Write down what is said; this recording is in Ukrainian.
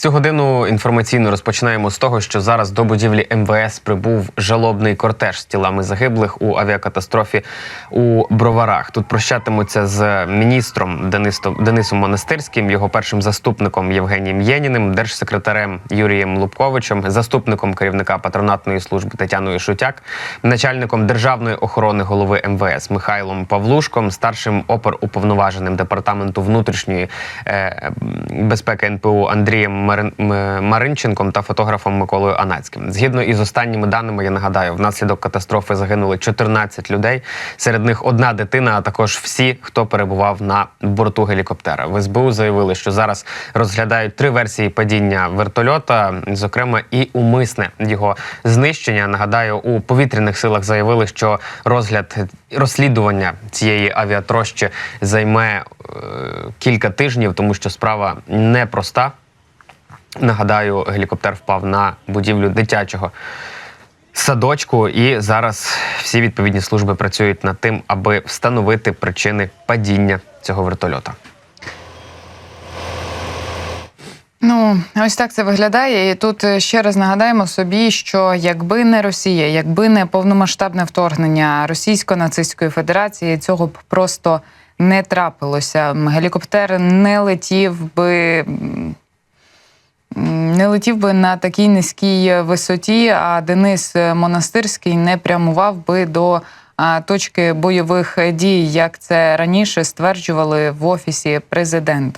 Цю годину інформаційно розпочинаємо з того, що зараз до будівлі МВС прибув жалобний кортеж з тілами загиблих у авіакатастрофі у Броварах. Тут прощатимуться з міністром Денисом, Монастирським, його першим заступником Євгенієм Єніним, держсекретарем Юрієм Лубковичем, заступником керівника патронатної служби Тетяною Шутяк, начальником державної охорони голови МВС Михайлом Павлушком, старшим оперуповноваженим департаменту внутрішньої е, безпеки НПУ Андрієм Маринченком та фотографом Миколою Анацьким. Згідно із останніми даними, я нагадаю, внаслідок катастрофи загинули 14 людей. Серед них одна дитина, а також всі, хто перебував на борту гелікоптера. В СБУ заявили, що зараз розглядають три версії падіння вертольота, зокрема і умисне його знищення. Нагадаю, у повітряних силах заявили, що розгляд розслідування цієї авіатрощі займе е, кілька тижнів, тому що справа непроста. Нагадаю, гелікоптер впав на будівлю дитячого садочку, і зараз всі відповідні служби працюють над тим, аби встановити причини падіння цього вертольота. Ну, ось так це виглядає. І тут е, ще раз нагадаємо собі, що якби не Росія, якби не повномасштабне вторгнення Російсько-нацистської Федерації, цього б просто не трапилося. Гелікоптер не летів би. Не летів би на такій низькій висоті, а Денис Монастирський не прямував би до точки бойових дій, як це раніше стверджували в офісі президента.